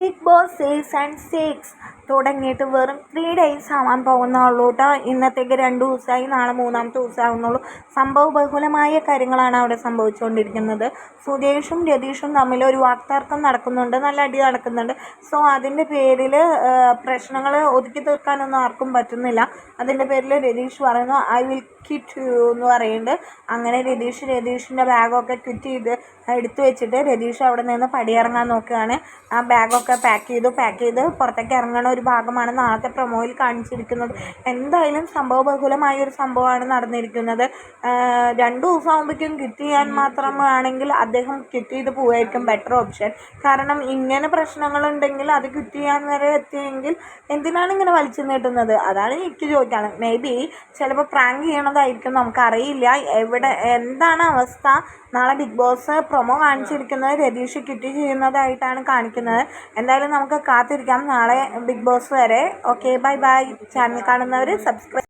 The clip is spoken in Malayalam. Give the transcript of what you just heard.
ബിഗ് ബോസ് സീസൺ സിക്സ് തുടങ്ങിയിട്ട് വെറും ത്രീ ഡേയ്സ് ആവാൻ പോകുന്നുള്ളൂ കേട്ടോ ഇന്നത്തേക്ക് രണ്ട് ദിവസമായി നാളെ മൂന്നാമത്തെ ദിവസമാകുന്നുള്ളൂ സംഭവ ബഹുലമായ കാര്യങ്ങളാണ് അവിടെ സംഭവിച്ചുകൊണ്ടിരിക്കുന്നത്. സുധേഷും രതീഷും തമ്മിൽ ഒരു വാക്തർക്കം നടക്കുന്നുണ്ട് നല്ല അടി നടക്കുന്നുണ്ട്. സോ അതിന്റെ പേരിൽ പ്രശ്നങ്ങൾ ഒതുക്കി തീർക്കാനൊന്നും ആർക്കും പറ്റുന്നില്ല. അതിന്റെ പേരിൽ രതീഷ് പറയുന്നു ഐ വിൽ കിറ്റ് യു എന്ന് പറയുന്നുണ്ട്. അങ്ങനെ രതീഷ് രതീഷിന്റെ ബാഗൊക്കെ ക്വിറ്റ് ചെയ്ത് എടുത്തു വെച്ചിട്ട് രതീഷ് അവിടെ നിന്ന് പടിയിറങ്ങാൻ നോക്കുകയാണ്. ആ ബാഗൊക്കെ പാക്ക് ചെയ്തു പാക്ക് ചെയ്ത് പുറത്തേക്ക് ഇറങ്ങണ ഒരു ഭാഗമാണ് നാളത്തെ പ്രൊമോയിൽ കാണിച്ചിരിക്കുന്നത്. എന്തായാലും സംഭവ ബഹുലമായ ഒരു സംഭവമാണ് നടന്നിരിക്കുന്നത്. രണ്ട് ദിവസം ആകുമ്പോഴേക്കും ചെയ്യാൻ മാത്രമാണെങ്കിൽ അദ്ദേഹം കിറ്റ് ചെയ്ത് പോവുമായിരിക്കും ബെറ്റർ ഓപ്ഷൻ കാരണം ഇങ്ങനെ പ്രശ്നങ്ങളുണ്ടെങ്കിൽ അത് ചെയ്യാൻ വരെ എത്തിയെങ്കിൽ എന്തിനാണ് ഇങ്ങനെ വലിച്ചു നീട്ടുന്നത്? അതാണ് എനിക്ക് ചോദിക്കാനുള്ളത്. മേ ബി ചിലപ്പോൾ പ്രാങ്ക് ചെയ്യണതായിരിക്കും നമുക്കറിയില്ല. എവിടെ എന്താണ് അവസ്ഥ? നാളെ ബിഗ് ബോസ് പ്രൊമോ കാണിച്ചിരിക്കുന്നത് രതീഷ് കിറ്റ് ചെയ്യുന്നതായിട്ടാണ് കാണിക്കുന്നത്. എന്തായാലും നമുക്ക് കാത്തിരിക്കാം. നാളെ ബിഗ് ബോസ് വരെ. ഓക്കെ ബൈ ബൈ ചാനൽ കാണുന്നവർ സബ്സ്ക്രൈബ്